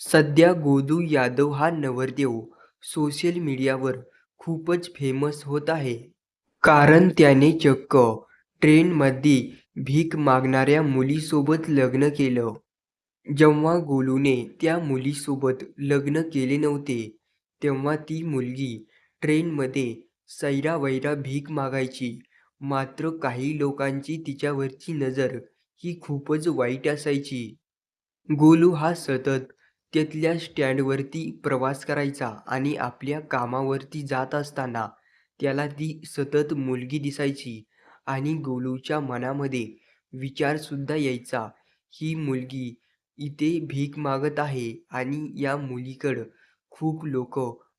सध्या गोदू यादव हा नवरदेव सोशल मीडियावर खूपच फेमस होत आहे. कारण त्याने चक्क ट्रेनमध्ये भीक मागणाऱ्या मुलीसोबत लग्न केलं. जेव्हा गोलूने त्या मुलीसोबत लग्न केले नव्हते, तेव्हा ती मुलगी ट्रेनमध्ये सैरावैरा भीक मागायची. मात्र काही लोकांची तिच्यावरची नजर ही खूपच वाईट असायची. गोलू हा सतत तिथल्या स्टँडवरती प्रवास करायचा आणि आपल्या कामावरती जात असताना त्याला ती सतत मुलगी दिसायची आणि गोलूच्या मनामध्ये विचारसुद्धा यायचा, ही मुलगी इथे भीक मागत आहे आणि या मुलीकडं खूप लोक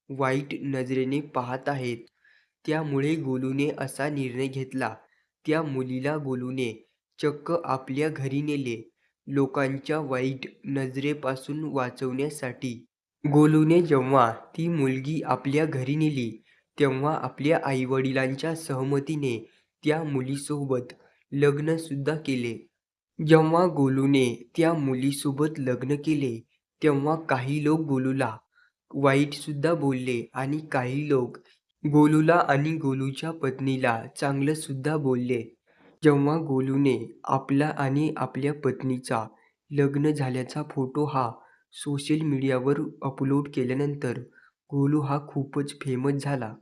वाईट नजरेने पाहत आहेत. त्यामुळे गोलूने असा निर्णय घेतला. त्या मुलीला गोलूने चक्क आपल्या घरी नेले, लोकांच्या वाईट नजरेपासून वाचवण्यासाठी. गोलूने जेव्हा ती मुलगी आपल्या घरी नेली, तेव्हा आपल्या आईवडिलांच्या सहमतीने त्या मुलीसोबत लग्नसुद्धा केले. जेव्हा गोलूने त्या मुलीसोबत लग्न केले, तेव्हा काही लोक गोलूला वाईटसुद्धा बोलले आणि काही लोक गोलूला आणि गोलूच्या पत्नीला चांगलंसुद्धा बोलले. जेव्हा गोलूने आपला आणि आपल्या पत्नीचा लग्न झाल्याचा फोटो हा सोशल मीडियावर अपलोड केल्यानंतर गोलू हा खूपच फेमस झाला.